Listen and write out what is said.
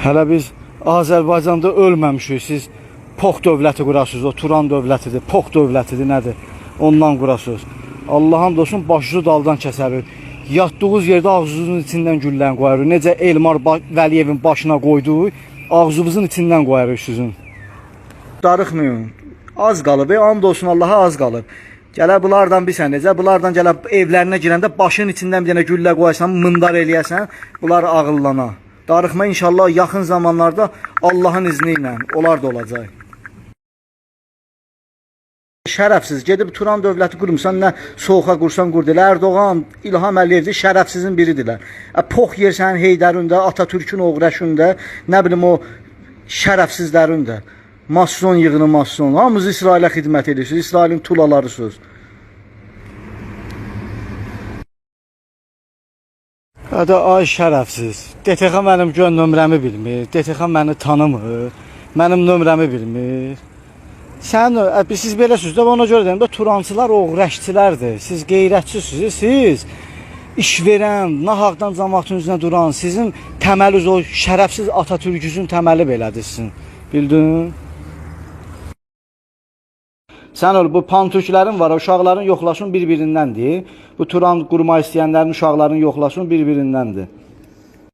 Hələ biz Azərbaycanda ölməmişik. Siz Pox dövləti qurasınız, o Turan dövlətidir, Pox dövlətidir, nədir? Ondan qurasınız. Allah hamd olsun başınızı daldan kəsərir. Yatdığınız yerdə ağzınızın içindən güllən qoyarıq. Necə Elmar Vəliyevin başına qoyduğu ağzınızın içindən qoyarıq sizin. Darıxmayın. Az qalıb, ey, and olsun Allaha az qalıb. Gələ bunlardan bir sən necə, bunlardan gələ evlərinə girəndə başın içindən bir dənə güllə qoyasan, mındar eləyəsən, bunlar ağıllana. Darıxma inşallah yaxın zamanlarda Allahın izni ilə onlar da olacaq. Şərəfsiz gedib Turan dövləti qurmusan, nə soğuğa qursan qurdu. Erdoğan, İlham Əliyevdir, şərəfsizin biridirlər. Ə, pox yersən Heydərində, Atatürkün oğrəşündə, nə bilim o şərəfsizlərində. Mason yığını mason. Hamınız İsrailə xidmət edirsiniz. İsrailin tulalarısınız. Hədə ay şərəfsiz. DTX mənim gön nömrəmi bilmir. DTX məni tanımır. Mənim nömrəmi bilmir. Sən siz beləsiniz də ona görə deyim də Turancılar oğrəşçilərdir. Siz qeyrətçisiniz. Siz iş verən, nahaqdan cəmaatın üzünə duran, sizin təməliniz o şərəfsiz Atatürkünüzün təməli belədir. Bildin? Sən ol bu pantürklərin var, uşaqların yoxlaşın bir-birindəndir. Bu Turan qurma istəyənlərin uşaqların yoxlaşın bir-birindəndir.